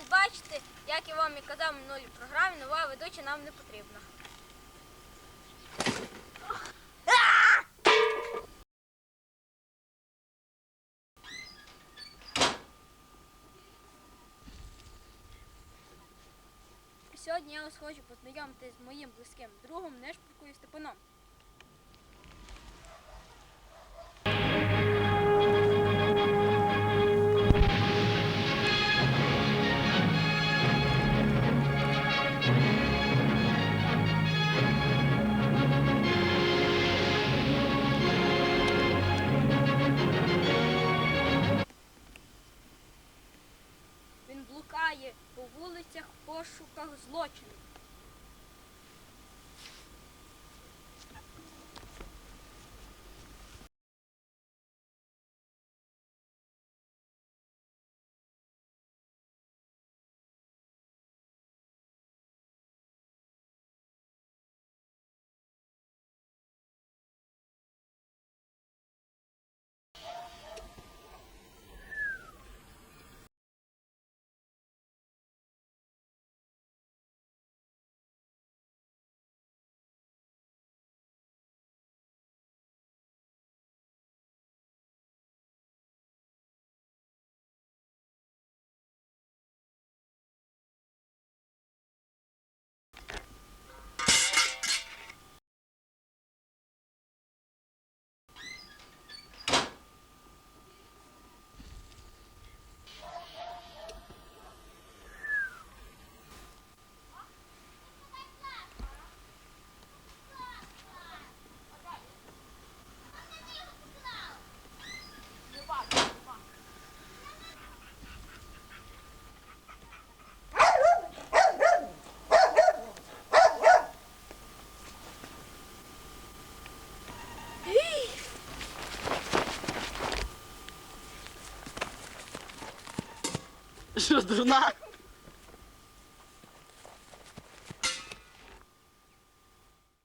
ось бачите, як я вам і казав в минулій програмі, нова ведуча нам не потрібна. Сьогодні я вас хочу познайомити з моїм близьким другом Нешпуркою Степаном. В злочину. Що, дурна?